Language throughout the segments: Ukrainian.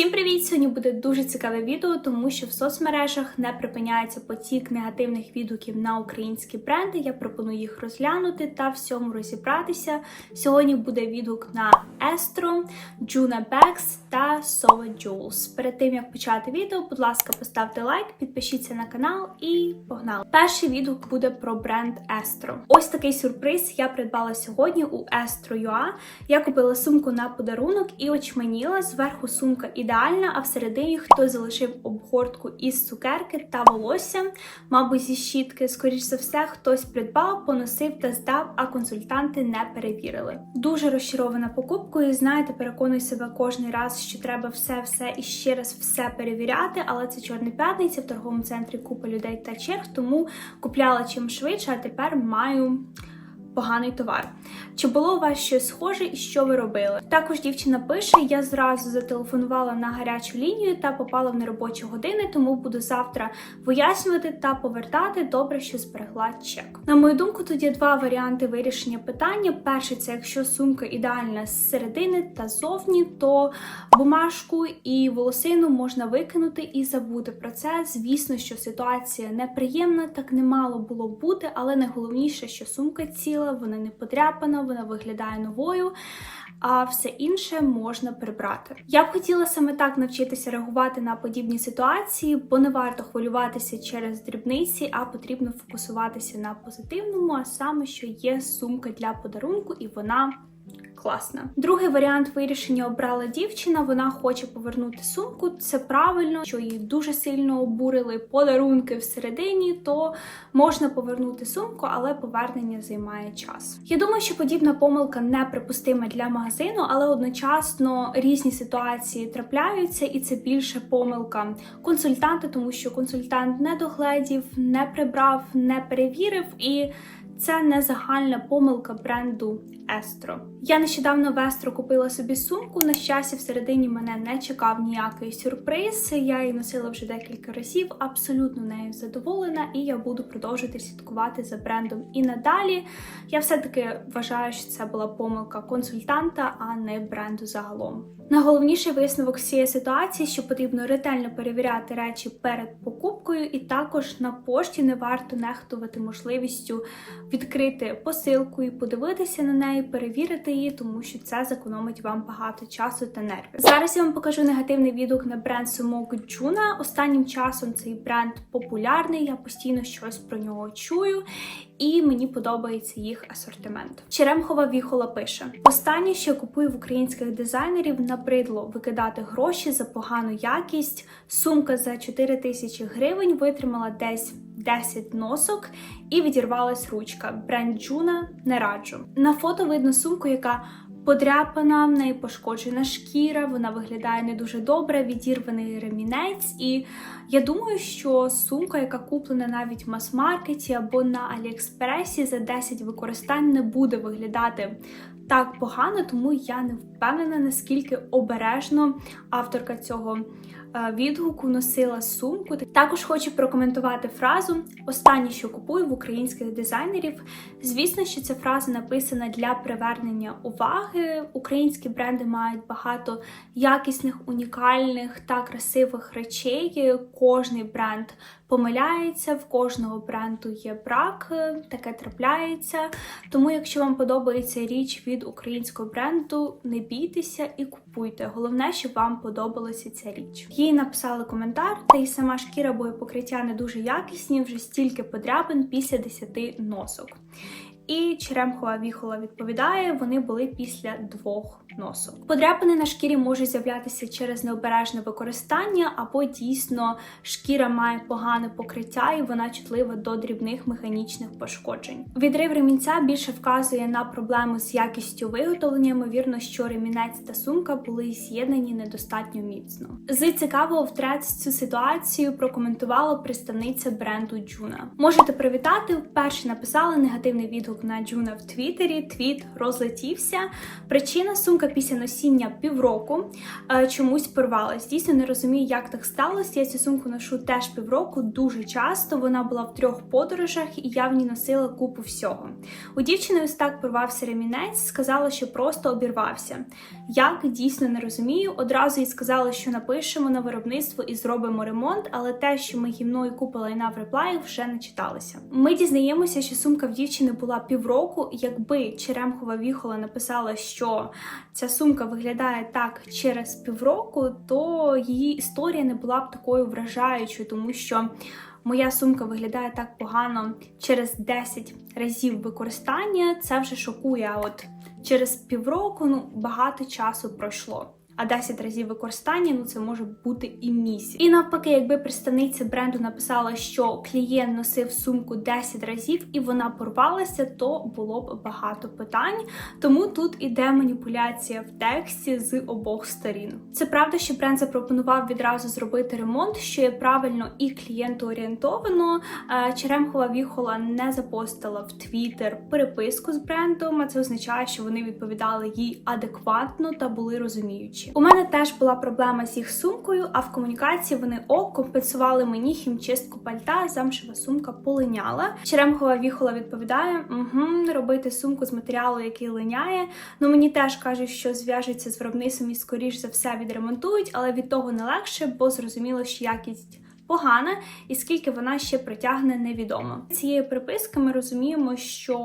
Всім привіт! Сьогодні буде дуже цікаве відео, тому що в соцмережах не припиняється потік негативних відгуків на українські бренди. Я пропоную їх розглянути та всьому розібратися. Сьогодні буде відгук на Estro, Juna Bags та Sova Jewels. Перед тим як почати відео, будь ласка, поставте лайк, підпишіться на канал і погнали. Перший відгук буде про бренд Estro. Ось такий сюрприз я придбала сьогодні у Estro.ua. Я купила сумку на подарунок і очманіла. Зверху сумка ідеальна, а всередині хтось залишив обгортку із цукерки та волосся, мабуть, зі щітки. Скоріш за все, хтось придбав, поносив та здав, а консультанти не перевірили. Дуже розчарована покупкою. Знаєте, переконую себе кожний раз, що треба все, все і ще раз все перевіряти. Але це чорна п'ятниця в торговому центрі купа людей та черг, тому купляла чим швидше, а тепер маю поганий товар. Чи було у вас щось схоже і що ви робили? Також дівчина пише: я зразу зателефонувала на гарячу лінію та попала в неробочі години, тому буду завтра вияснювати та повертати. Добре, що зберегла чек. На мою думку, тут є два варіанти вирішення питання. Перший це якщо сумка ідеальна з середини та зовні, то бумажку і волосину можна викинути і забути про це. Звісно, що ситуація неприємна, так не мало було бути, але найголовніше, що сумка ціла, вона не подряпана, вона виглядає новою. А все інше можна прибрати. Я б хотіла саме так навчитися реагувати на подібні ситуації, бо не варто хвилюватися через дрібниці, а потрібно фокусуватися на позитивному, а саме, що є сумка для подарунку, і вона класна. Другий варіант вирішення обрала дівчина. Вона хоче повернути сумку. Це правильно, що її дуже сильно обурили подарунки всередині, то можна повернути сумку, але повернення займає час. Я думаю, що подібна помилка неприпустима для магазину, але одночасно різні ситуації трапляються, і це більше помилка консультанта, тому що консультант не догледів, не прибрав, не перевірив і. Це не загальна помилка бренду Estro. Я нещодавно в Estro купила собі сумку. На щастя, всередині мене не чекав ніякий сюрприз. Я її носила вже декілька разів, абсолютно нею задоволена, і я буду продовжувати слідкувати за брендом і надалі. Я все-таки вважаю, що це була помилка консультанта, а не бренду загалом. Найголовніший висновок цієї ситуації, що потрібно ретельно перевіряти речі перед покупкою, і також на пошті не варто нехтувати можливістю відкрити посилку і подивитися на неї, перевірити її, тому що це зекономить вам багато часу та нервів. Зараз я вам покажу негативний відгук на бренд Сумок Джуна. Останнім часом цей бренд популярний, я постійно щось про нього чую. І мені подобається їх асортимент. Черемхова Віхола пише: останнє, що купую в українських дизайнерів, набридло викидати гроші за погану якість. Сумка за 4 тисячі гривень витримала десь 10 носок і відірвалась ручка. Бренд Джуна не раджу. На фото видно сумку, яка подряпана, в неї пошкоджена шкіра, вона виглядає не дуже добре, відірваний ремінець. І я думаю, що сумка, яка куплена навіть в мас-маркеті або на Аліекспресі за 10 використань, не буде виглядати так погано, тому я не впевнена, наскільки обережно авторка цього відгуку носила сумку. Також хочу прокоментувати фразу Останнє, що купую в українських дизайнерів. Звісно, що ця фраза написана для привернення уваги. Українські бренди мають багато якісних, унікальних та красивих речей. Кожний бренд помиляється, в кожного бренду є брак, таке трапляється. Тому, якщо вам подобається річ від українського бренду, не бійтеся і купуйте. Головне, щоб вам подобалася ця річ. Їй написали коментар, та й сама шкіра боєпокриття не дуже якісні, вже стільки подряпин після 10 носок. І Черемхова Віхола відповідає, вони були після двох носок. Подряпини на шкірі можуть з'являтися через необережне використання, або дійсно шкіра має погане покриття і вона чутлива до дрібних механічних пошкоджень. Відрив ремінця більше вказує на проблему з якістю виготовлення. Ймовірно, що ремінець та сумка були з'єднані недостатньо міцно. З цікавого в трец цю ситуацію прокоментувала представниця бренду Джуна. Можете привітати. Вперше написали негативний відгук на Джуна в Твіттері. Твіт розлетівся. Причина сумка після носіння півроку е, чомусь порвалась. Дійсно не розумію, як так сталося. Я цю сумку ношу теж півроку дуже часто. Вона була в трьох подорожах, і я в ній носила купу всього. У дівчини ось так порвався ремінець, сказала, що просто обірвався. Як дійсно не розумію. Одразу їй сказали, що напишемо на виробництво і зробимо ремонт, але те, що ми гімною купили на в реплаї, вже не читалося. Ми дізнаємося, що сумка в дівчини була півроку. Якби Черемхова Віхола написала, що ця сумка виглядає так через півроку, то її історія не була б такою вражаючою, тому що. Моя сумка виглядає так погано через 10 разів використання. Це вже шокує. А от через півроку ну багато часу пройшло. А 10 разів використання ну це може бути і місяць. І навпаки, якби представниця бренду написала, що клієнт носив сумку 10 разів і вона порвалася, то було б багато питань. Тому тут іде маніпуляція в тексті з обох сторін. Це правда, що бренд запропонував відразу зробити ремонт, що є правильно і клієнту орієнтовано. Е, Черемхова Віхола не запостила в Твіттер переписку з брендом. а Це означає, що вони відповідали їй адекватно та були розуміючі. У мене теж була проблема з їх сумкою, а в комунікації вони ок компенсували мені хімчистку пальта, замшева сумка полиняла. Черемхова віхола відповідає: угу, робити сумку з матеріалу, який линяє. Ну мені теж кажуть, що зв'яжуться з виробництвом і скоріш за все відремонтують, але від того не легше, бо зрозуміло, що якість. Погана, і скільки вона ще притягне, невідомо. Цієї приписки ми розуміємо, що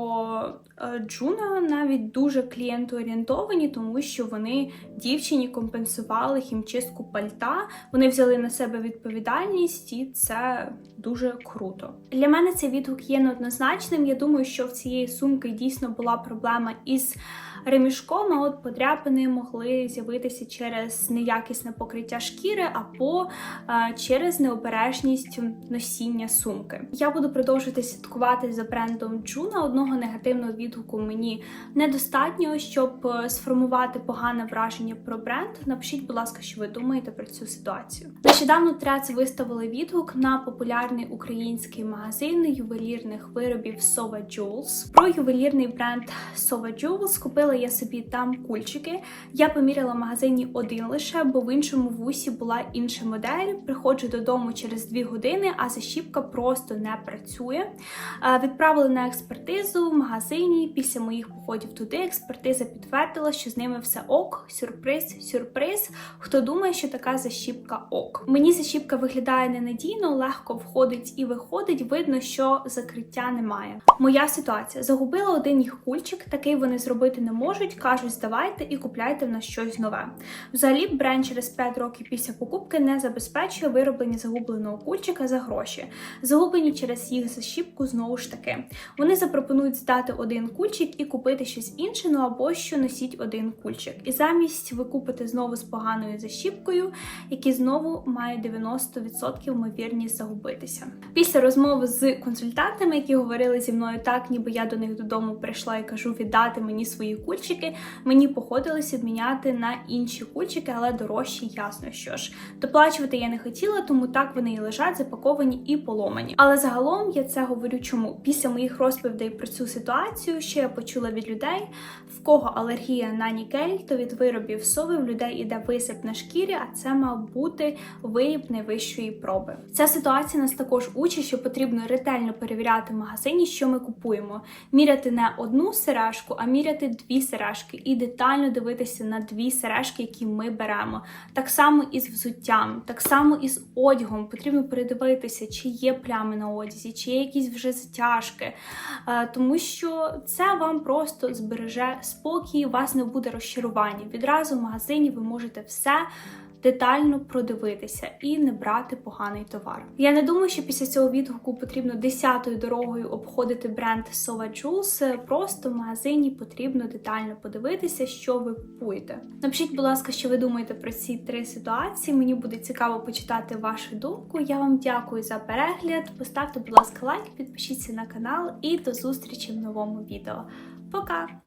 Джуна навіть дуже клієнтоорієнтовані, тому що вони дівчині компенсували хімчистку пальта. Вони взяли на себе відповідальність, і це дуже круто. Для мене цей відгук є неоднозначним. Я думаю, що в цієї сумки дійсно була проблема із ремішком, а от подряпини могли з'явитися через неякісне покриття шкіри або а, через необережність носіння сумки. Я буду продовжувати слідкувати за брендом Джуна. Одного негативного відгуку мені недостатньо, щоб сформувати погане враження про бренд. Напишіть, будь ласка, що ви думаєте про цю ситуацію. Нещодавно Трец виставили відгук на популярний український магазин ювелірних виробів Sova Jewels. Про ювелірний бренд Sova Jewels купила я собі там кульчики. Я поміряла в магазині один лише, бо в іншому вусі була інша модель. Приходжу додому через дві години, а защіпка просто не працює. Відправили на експертизу в магазині. Після моїх походів туди експертиза підтвердила, що з ними все ок. Сюрприз, сюрприз. Хто думає, що така защіпка ок. Мені защіпка виглядає ненадійно, легко входить і виходить. Видно, що закриття немає. Моя ситуація загубила один їх кульчик, такий вони зробити не можуть. Кажуть, здавайте і купляйте в нас щось нове. Взагалі, бренд через 5 років після покупки не забезпечує вироблення загубленого кульчика за гроші. Загублені через їх защіпку знову ж таки. Вони запропонують здати один кульчик і купити щось інше, ну або що носіть один кульчик. І замість ви купите знову з поганою защіпкою, які знову мають 90% ймовірність загубитися. Після розмови з консультантами, які говорили зі мною так, ніби я до них додому прийшла і кажу віддати мені свої кульчики, мені походилося обміняти на інші кульчики, але дорожчі, ясно що ж. Доплачувати я не хотіла, тому так вони і лежать, запаковані і поломані. Але загалом я це говорю чому? Після моїх розповідей про цю ситуацію, що я почула від людей, в кого алергія на нікель, то від виробів сови в людей іде висип на шкірі, а це мав бути виріб найвищої проби. Ця ситуація нас також учить, що потрібно ретельно перевіряти в магазині, що ми купуємо. Міряти не одну сережку, а міряти дві сережки і детально дивитися на дві сережки, які ми беремо. Так само і з взуттям, так само і з одягом. Потрібно передивитися, чи є плями на одязі, чи є якісь вже затяжки, Е, тому що це вам просто збереже спокій, у вас не буде розчарування. Відразу в магазині ви можете все. Детально продивитися і не брати поганий товар. Я не думаю, що після цього відгуку потрібно десятою дорогою обходити бренд Sova Juice. Просто в магазині потрібно детально подивитися, що ви купуєте. Напишіть, будь ласка, що ви думаєте про ці три ситуації. Мені буде цікаво почитати вашу думку. Я вам дякую за перегляд. Поставте, будь ласка, лайк, підпишіться на канал і до зустрічі в новому відео. Пока!